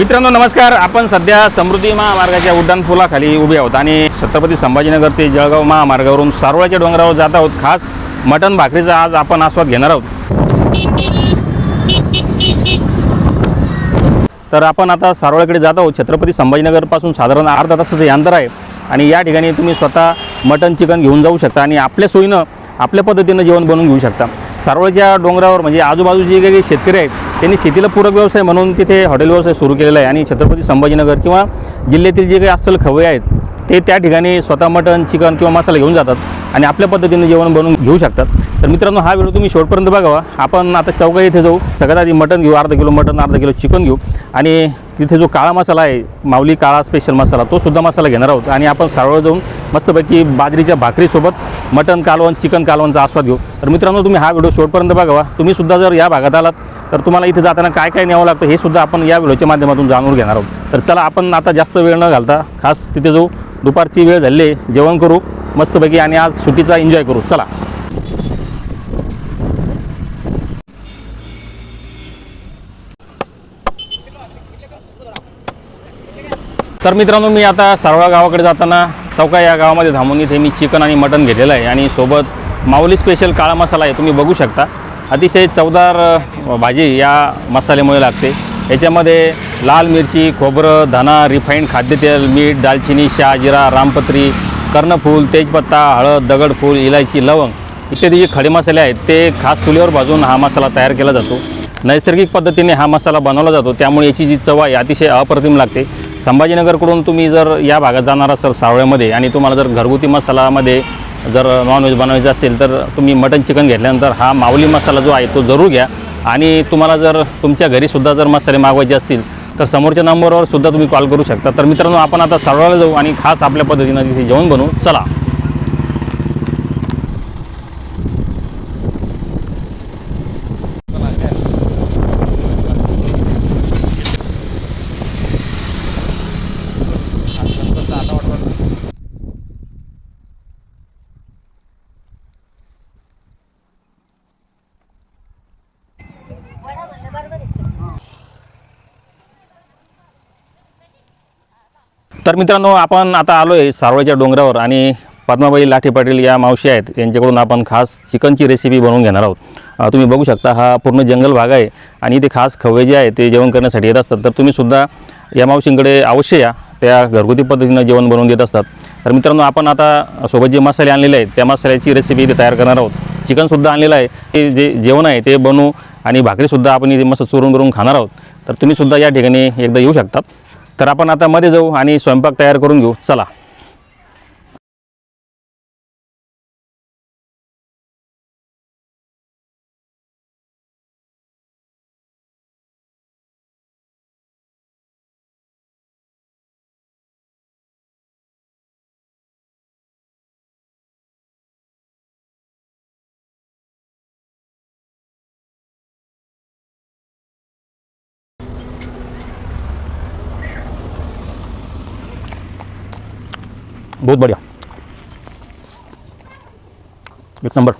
मित्रांनो नमस्कार. आपण सध्या समृद्धी महामार्गाच्या उड्डाणपुलाखाली उभे आहोत आणि छत्रपती संभाजीनगर ते जळगाव महामार्गावरून सारोळ्याच्या डोंगरावर जात आहोत. खास मटण भाकरीचा आज आपण आस्वाद घेणार आहोत. तर आपण आता सारोळ्याकडे जात आहोत. छत्रपती संभाजीनगरपासून साधारण अर्धा तासाचं हे अंतर आहे आणि या ठिकाणी तुम्ही स्वतः मटण चिकन घेऊन जाऊ शकता आणि आपल्या सोयीनं आपल्या पद्धतीनं जेवण बनवून घेऊ शकता. सारोळच्या डोंगरावर म्हणजे आजूबाजूचे जे काही शेतकरी आहेत त्यांनी शेतीला पूरक व्यवसाय म्हणून तिथे हॉटेल व्यवसाय सुरू केलेला आहे. आणि छत्रपती संभाजीनगर किंवा जिल्ह्यातील जे काही अस्सल खवय आहेत ते त्या ठिकाणी स्वतः मटण चिकन किंवा मसाला घेऊन जातात. आणि आपल्या पद्धतीने जेवण बनवून घेऊ शकतात. तर मित्रांनो हा व्हिडिओ तुम्ही शेवटपर्यंत बघावा. आपण आता चौका इथे जाऊ. सगळ्यात आधी मटण घेऊ अर्धा किलो मटण अर्धा किलो चिकन घेऊ. आणि तिथे जो काळा मसाला आहे माऊली काळा स्पेशल मसाला तो सुद्धा मसाला घेणार आहोत. आणि आपण सारोळ जाऊन मस्तपैकी बाजरीच्या भाकरीसोबत मटण कालवण चिकन कालवणचा आस्वाद घेऊ. तर मित्रांनो तुम्ही हा व्हिडिओ शेवटपर्यंत बघावा. तुम्ही सुद्धा जर या भागात आलात तर तुम्हाला इथे जाताना काय काय न्यावं लागतं हे सुद्धा आपण या व्हिडिओच्या माध्यमातून जाणून घेणार आहोत. तर चला आपण आता जास्त वेळ न घालता खास तिथे जाऊ. दुपारची वेळ झाली आहे, जेवण करू. मस्तपैकी आणि आज सुट्टीचा एन्जॉय करू. चला. तर मित्रांनो मी आता सारवळा गावाकडे जाताना चौका या गावामध्ये थांबून इथे मी चिकन आणि मटन घेतलेलं आहे. आणि सोबत माऊली स्पेशल काळा मसाला आहे तुम्ही बघू शकता. अतिशय चवदार भाजी या मसाल्यामुळे लागते. याच्यामध्ये लाल मिरची खोबरं धना रिफाईंड खाद्यतेल मीठ दालचिनी शहाजिरा रामपत्री कर्णफूल तेजपत्ता हळद दगडफूल इलायची लवंग इत्यादी जे खडे मसाले आहेत ते खास चुलीवर भाजून हा मसाला तयार केला जातो. नैसर्गिक पद्धतीने हा मसाला बनवला जातो. त्यामुळे याची जी चव आहे अतिशय अप्रतिम लागते. संभाजीनगरकडून तुम्ही जर या भागात जाणार असाल सावळ्यामध्ये आणि तुम्हाला जर घरगुती मसालामध्ये जर नॉनव्हेज बनवायचं असेल तर तुम्ही मटन चिकन घेतल्यानंतर हा माऊली मसाला जो आहे तो जरूर घ्या. आणि तुम्हाला जर तुमच्या घरीसुद्धा जर मसाले मागवायचे असतील तर समोरच्या नंबरवर सुद्धा तुम्ही कॉल करू शकता. तर मित्रांनो आपण आता सरळला जाऊ आणि खास आपल्या पद्धतीनं तिथे जेवण बनवू. चला. तर मित्रांनो आपण आता आलो आहे सारोळ्याच्या डोंगरावर आणि पद्माबाई लाठी पाटील या मावशी आहेत. यांच्याकडून आपण खास चिकनची रेसिपी बनवून घेणार आहोत. तुम्ही बघू शकता हा पूर्ण जंगल भाग आहे आणि इथे खास खवे जे आहे ते जेवण करण्यासाठी येत असतात. तर तुम्ही सुद्धा या मावशींकडे अवश्य या त्या घरगुती पद्धतीनं जेवण बनवून देत असतात. तर मित्रांनो आपण आता सोबत जे मसाले आणलेले आहेत त्या मसाल्याची रेसिपी इथे तयार करणार आहोत. चिकनसुद्धा आणलेलं आहे ते जे जेवण आहे ते बनवू आणि भाकरीसुद्धा आपण इथे मस्त चुरून करून खाणार आहोत. तर तुम्हीसुद्धा या ठिकाणी एकदा येऊ शकतात तर आपण आता मध्ये जाऊ आणि स्वयंपाक तयार करून घेऊ. चला. बहुत बढ़िया। एक नंबर